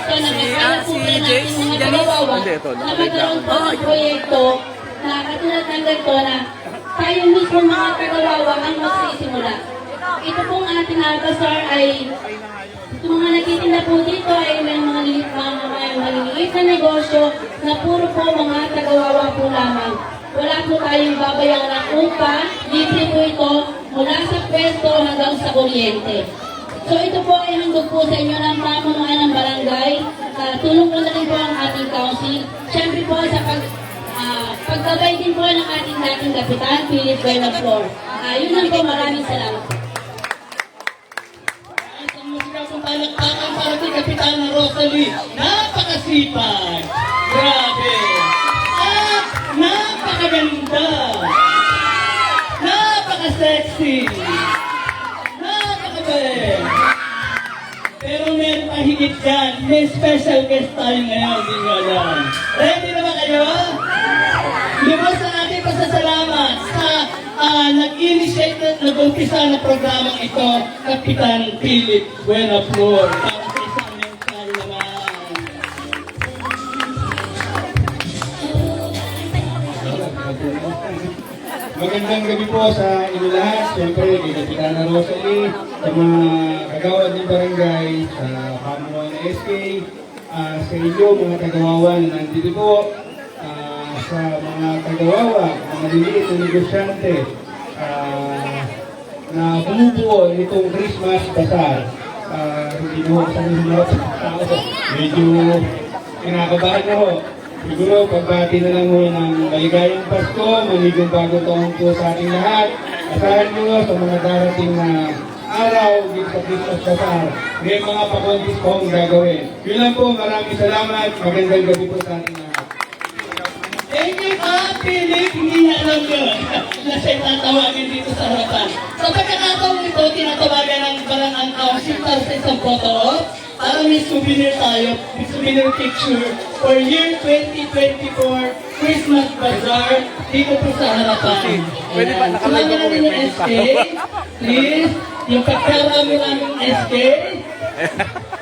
Si, ah, si Jace, Janice? Hindi, ito, na nakalive na magkaroon po ng proyekto na katulad ng ganito na tayo mismo mga tagawawa ang magsisimula. Ito pong ating bazaar ay Itong mga nagtitinda po dito ay may mga lilit mga maliliit na negosyo na puro po mga tagawawa po lamang. Wala po tayong babayaran ng upa, libre po ito mula sa pwesto hanggang sa kuryente. So ito po ay handog po sa inyo ng pamunuan ng barangay. Uh, tulong po na rin po ang ating council. Siyempre po sa pag, ah, paggabay din po ng ating dating kapitan, Philip Buena Flor. Uh, yun lang po, maraming salamat. Isang masigapong palakpakan para kay Kapitana Rosalie. Napakasipag! Grabe! At napakaganda! Napaka-sexy! Pang higit. May special guest tayo ngayon, di nyo alam. Ready na ba kayo? Lubos na natin pasasalamat sa ah, nag-initiate at nag-umpisa na programang ito, Kapitan Philip Buenaflor. Magandang gabi po sa inyo lahat. Siyempre, kay Kapitana Rosalie, sa mga kagawad ng barangay, sa pamunuan ng SK, ah, sa inyo, mga kagawawa na nandito po, ah, sa mga kagawawa, mga liliit na negosyante, ah, na bumubuo nitong Christmas Bazaar. Ah, hindi mo sa mga tao. Medyo kinakabahan na ho. Siguro, pagbati na lang ho ng maligayang Pasko, manigong bagong taon po sa ating lahat. Asahan nyo sa mga darating na araw dito sa Christmas Bazaar. May mga pakontis po ang gagawin. Yun lang po, maraming salamat. Magandang gabi po sa ating lahat. Thank you, ah, Philip. Hindi niya alam yun na siya tatawagin dito sa harapan. Sa pagkakataon ito, tinatawagan ng Barangay Council para sa isang photo para may souvenir tayo, may souvenir picture for year 2024 Christmas Bazaar dito po sa harapan. Pwede ba? Ako, natin yung SK. Please, yung pagkarami namin SK.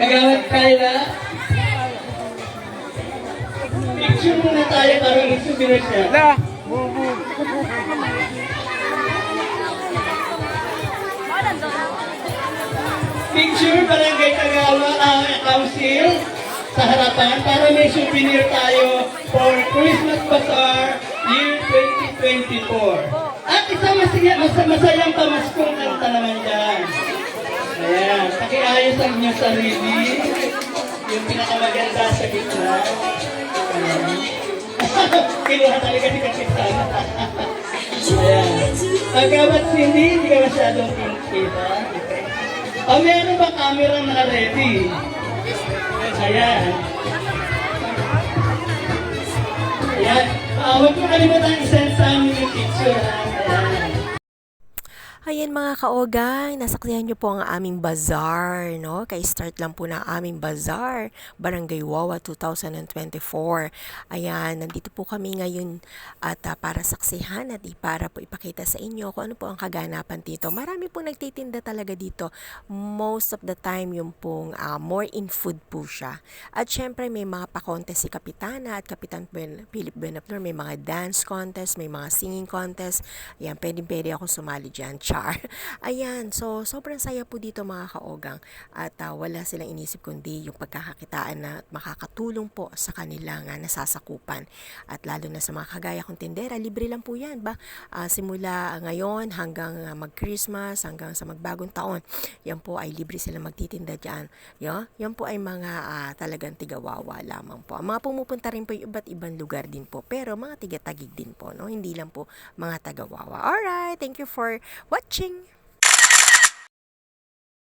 Kagawad Kyla. Picture muna tayo para souvenir siya. Na! Picture Barangay Kagawa uh, Council sa harapan para may souvenir tayo for Christmas Bazaar year 2024. At isang masaya, mas, masayang pamaskong kanta naman dyan. Ayan, pakiayos ang inyong sarili. Yung pinakamaganda sa gitna. Kinuha talaga ni Kapitan. Ayan. Pagkawat Cindy, hindi ka masyadong kita. O meron ba camera na ready? Ayan. Ayan. Ah, huwag mo kalimutan i-send sa amin yung picture. Ayan. Ayan mga kaogang, nasaksihan niyo po ang aming bazaar, no? Kay start lang po ng aming bazaar, Barangay Wawa 2024. Ayan, nandito po kami ngayon at ah, para saksihan at para po ipakita sa inyo kung ano po ang kaganapan dito. Marami po nagtitinda talaga dito. Most of the time yung pong ah, more in food po siya. At syempre may mga pa-contest si Kapitana at Kapitan ben, Philip Benapler. May mga dance contest, may mga singing contest. Ayan, pwede pwede ako sumali dyan. Char. Ayan, so sobrang saya po dito mga kaogang. At ah, wala silang inisip kundi yung pagkakakitaan na makakatulong po sa kanilang ah, nasasakupan. At lalo na sa mga kagaya kong tindera, libre lang po yan ba? Ah, simula ngayon hanggang ah, mag-Christmas, hanggang sa magbagong taon, yan po ay libre sila magtitinda dyan. Yo, yan po ay mga ah, talagang tigawawa lamang po. Ang mga pumupunta rin po yung iba't ibang lugar din po, pero mga tigatagig din po, no? Hindi lang po mga tagawawa. Alright, thank you for watching.